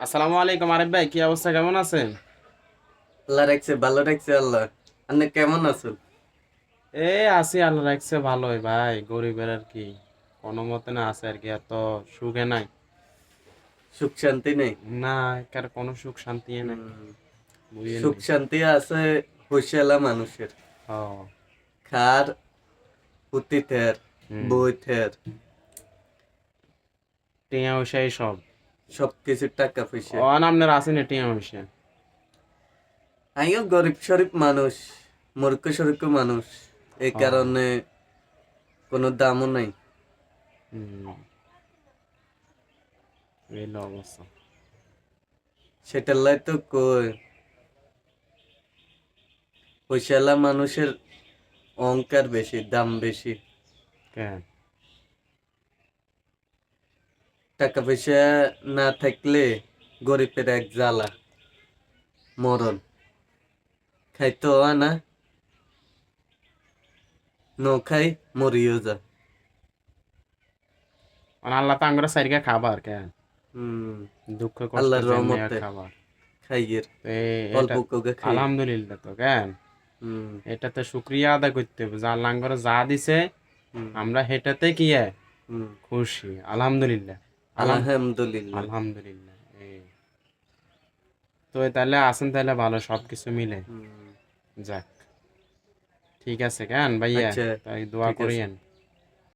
আসসালামু আলাইকুম আরিফ ভাই কি অবস্থা? কেমন আছেন? আল্লাহ রাখছে ভালো রাখছে আল্লাহ। আপনি কেমন আছেন? এ আছি আল্লাহ রাখছে ভালোই ভাই গরিবের আর কি। কোনো মতে না আছে আর কি এত সুখে নাই। সুখ শান্তি নেই? না কার কোনো সুখ শান্তি নাই। সুখ শান্তি আছে হুশিয়ালা মানুষের। খার পুতি থের হুম। থের। টিয়া সব। সব কিছু টাকা পয়সা। আপনার আমিও গরিব শরীফ মানুষ মূর্খ মানুষ। এই কারণে কোনো দামও নাই। সেটার লাই তো কই? পয়সালা মানুষের অহংকার বেশি দাম বেশি। কেন টাকা পয়সা না থাকলে গরিবের এক জ্বালা মরণ। খাইতো না ন খাই মরিও যা। মানে আল্লাহ তো আঙ্গুরা সাইডকে খাবার কেন? হম দুঃখ আল্লাহর রহমতে। খাবার। খাইয়ের অল্প কোকে খাই আলহামদুলিল্লাহ তো কেন? হুম, এটাতে শুক্রিয়া আদা করতে হবে যা আল্লাহ যা দিছে আমরা হেটাতে কি হয়? খুশি আলহামদুলিল্লাহ। আলহাম- আলহামদুলিল্লাহ। আলহামদুলিল্লাহ তো তাহলে আসেন তাহলে ভালো সব কিছু মিলে যাক। ঠিক আছে কেন ভাইয়া? আচ্ছা, তাই দোয়া। করিয়েন।